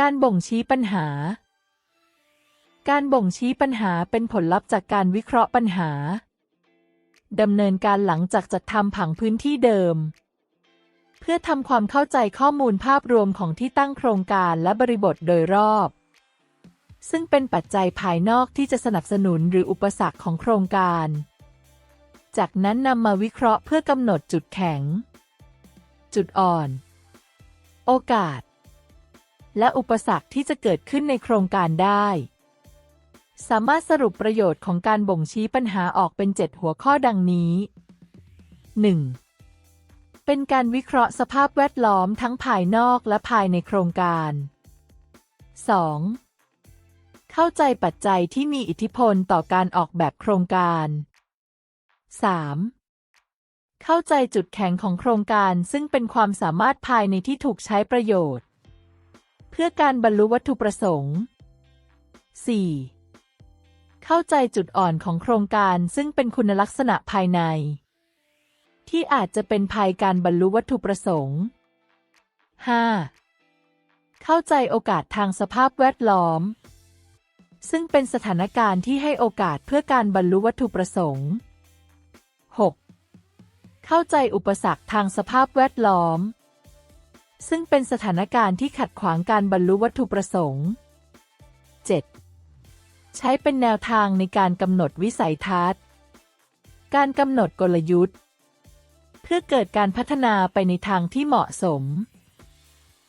การบ่งชี้ปัญหา การบ่งชี้ปัญหาเป็นผลลัพธ์จากการวิเคราะห์ปัญหาดำเนินการหลังจากจัดทำผังพื้นที่เดิม เพื่อทำความเข้าใจข้อมูลภาพรวมของที่ตั้งโครงการและบริบทโดยรอบ ซึ่งเป็นปัจจัยภายนอกที่จะสนับสนุนหรืออุปสรรคของโครงการ จากนั้นนำมาวิเคราะห์เพื่อกำหนดจุดแข็ง จุดอ่อน โอกาส และอุปสรรคที่จะเกิดขึ้นในโครงการได้ สามารถสรุปประโยชน์ของการบ่งชี้ปัญหาออกเป็น 7 หัวข้อดังนี้ 1. เป็นการวิเคราะห์สภาพแวดล้อมทั้งภายนอกและภายในโครงการ 2. เข้าใจปัจจัยที่มีอิทธิพลต่อการออกแบบโครงการ 3. เข้าใจจุดแข็งของโครงการซึ่งเป็นความสามารถภายในที่ถูกใช้ประโยชน์ เพื่อการบรรลุวัตถุประสงค์ 4. เข้าใจจุดอ่อนของโครงการซึ่งเป็นคุณลักษณะภายใน ที่อาจจะเป็นภัยการบรรลุวัตถุประสงค์ 5. เข้าใจโอกาสทางสภาพแวดล้อม ซึ่งเป็นสถานการณ์ที่ให้โอกาสเพื่อการบรรลุวัตถุประสงค์ 6. เข้าใจอุปสรรคทางสภาพแวดล้อม ซึ่งเป็นสถานการณ์ที่ขัดขวางการบรรลุวัตถุประสงค์ 7. ใช้เป็นแนวทางในการกำหนดวิสัยทัศน์ การกำหนดกลยุทธ์ เพื่อเกิดการพัฒนาไปในทางที่เหมาะสม